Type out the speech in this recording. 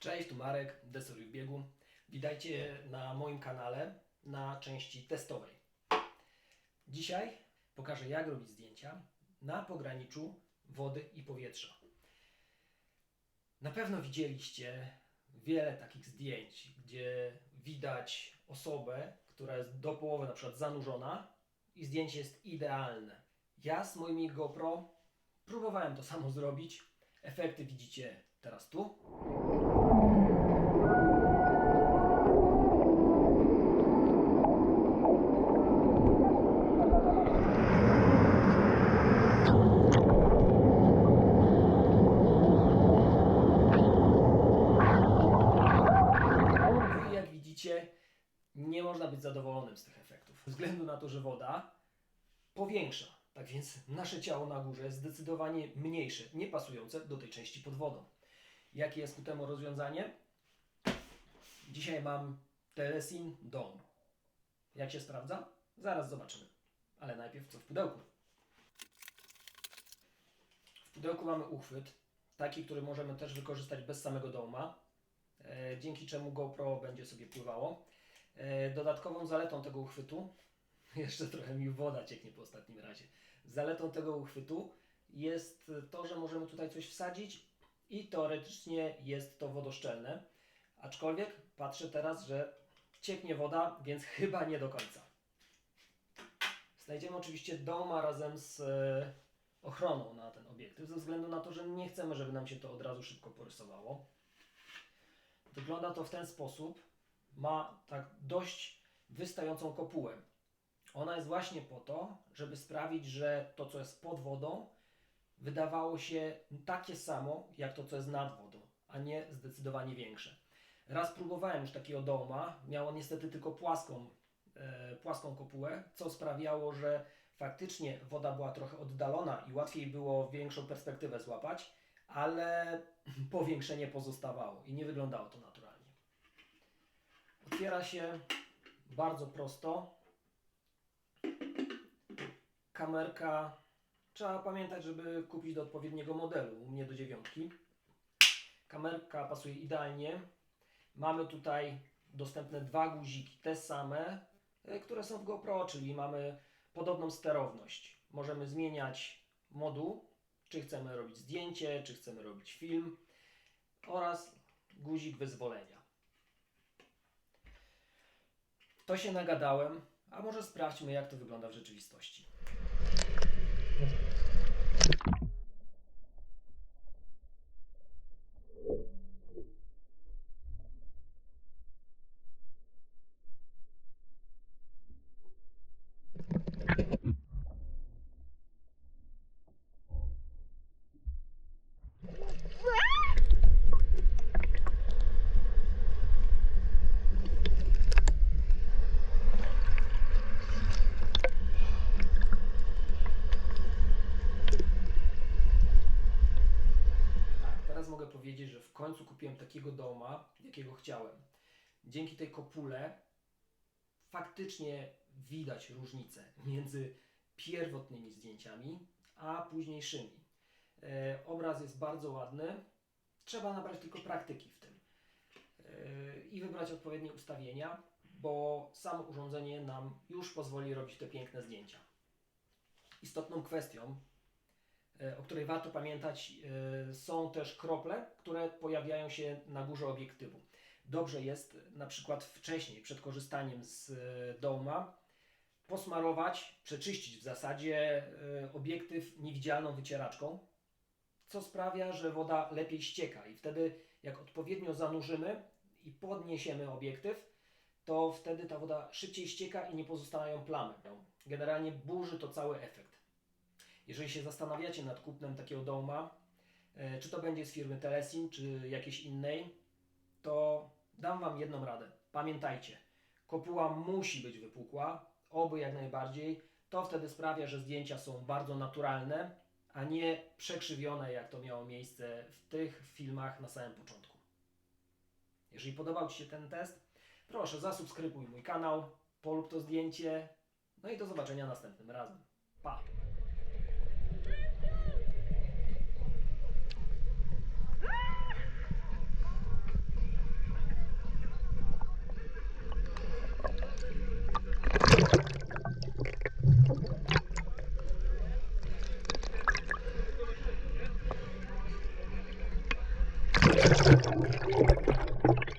Cześć, tu Marek, Desory w biegu. Witajcie na moim kanale na części testowej. Dzisiaj pokażę jak robić zdjęcia na pograniczu wody i powietrza. Na pewno widzieliście wiele takich zdjęć, gdzie widać osobę, która jest do połowy na przykład zanurzona i zdjęcie jest idealne. Ja z moimi GoPro próbowałem to samo zrobić. Efekty widzicie teraz tu. No i jak widzicie, nie można być zadowolonym z tych efektów. Ze względu na to, że woda powiększa. Tak więc nasze ciało na górze jest zdecydowanie mniejsze, nie pasujące do tej części pod wodą. Jakie jest ku temu rozwiązanie? Dzisiaj mam Telesin Dome. Jak się sprawdza? Zaraz zobaczymy. Ale najpierw co w pudełku. W pudełku mamy uchwyt, taki, który możemy też wykorzystać bez samego doma, e, dzięki czemu GoPro będzie sobie pływało. E, dodatkową zaletą tego uchwytu, jeszcze trochę mi woda cieknie po ostatnim razie, zaletą tego uchwytu jest to, że możemy tutaj coś wsadzić i teoretycznie jest to wodoszczelne. Aczkolwiek patrzę teraz, że cieknie woda, więc chyba nie do końca. Znajdziemy oczywiście doma razem z e, ochroną na ten obiektyw, ze względu na to, że nie chcemy, żeby nam się to od razu szybko porysowało. Wygląda to w ten sposób. Ma tak dość wystającą kopułę. Ona jest właśnie po to, żeby sprawić, że to, co jest pod wodą, wydawało się takie samo, jak to, co jest nad wodą, a nie zdecydowanie większe. Raz próbowałem już takiego doma, miało niestety tylko płaską, e, płaską kopułę, co sprawiało, że faktycznie woda była trochę oddalona i łatwiej było większą perspektywę złapać, ale powiększenie pozostawało i nie wyglądało to naturalnie. Otwiera się bardzo prosto. Kamerka trzeba pamiętać, żeby kupić do odpowiedniego modelu, u mnie do dziewiątki. Kamerka pasuje idealnie. Mamy tutaj dostępne dwa guziki, te same, e, które są w GoPro, czyli mamy podobną sterowność. Możemy zmieniać moduł, czy chcemy robić zdjęcie, czy chcemy robić film oraz guzik wyzwolenia. To się nagadałem, a może sprawdźmy jak to wygląda w rzeczywistości. Tak, teraz mogę powiedzieć, że w końcu kupiłem takiego doma, jakiego chciałem. Dzięki tej kopule faktycznie widać różnicę między pierwotnymi zdjęciami a późniejszymi. E, obraz jest bardzo ładny, trzeba nabrać tylko praktyki w tym e, i wybrać odpowiednie ustawienia, bo samo urządzenie nam już pozwoli robić te piękne zdjęcia. Istotną kwestią o której warto pamiętać, e, są też krople, które pojawiają się na górze obiektywu. Dobrze jest na przykład wcześniej, przed korzystaniem z e, doma, posmarować, przeczyścić w zasadzie e, obiektyw niewidzialną wycieraczką, co sprawia, że woda lepiej ścieka i wtedy jak odpowiednio zanurzymy i podniesiemy obiektyw, to wtedy ta woda szybciej ścieka i nie pozostają plamy. Generalnie burzy to cały efekt. Jeżeli się zastanawiacie nad kupnem takiego doma, e, czy to będzie z firmy Telesin, czy jakiejś innej, to dam Wam jedną radę. Pamiętajcie, kopuła musi być wypukła, oby jak najbardziej. To wtedy sprawia, że zdjęcia są bardzo naturalne, a nie przekrzywione, jak to miało miejsce w tych filmach na samym początku. Jeżeli podobał Ci się ten test, proszę zasubskrybuj mój kanał, polub to zdjęcie, no i do zobaczenia następnym razem. Pa! よろしくお願いします。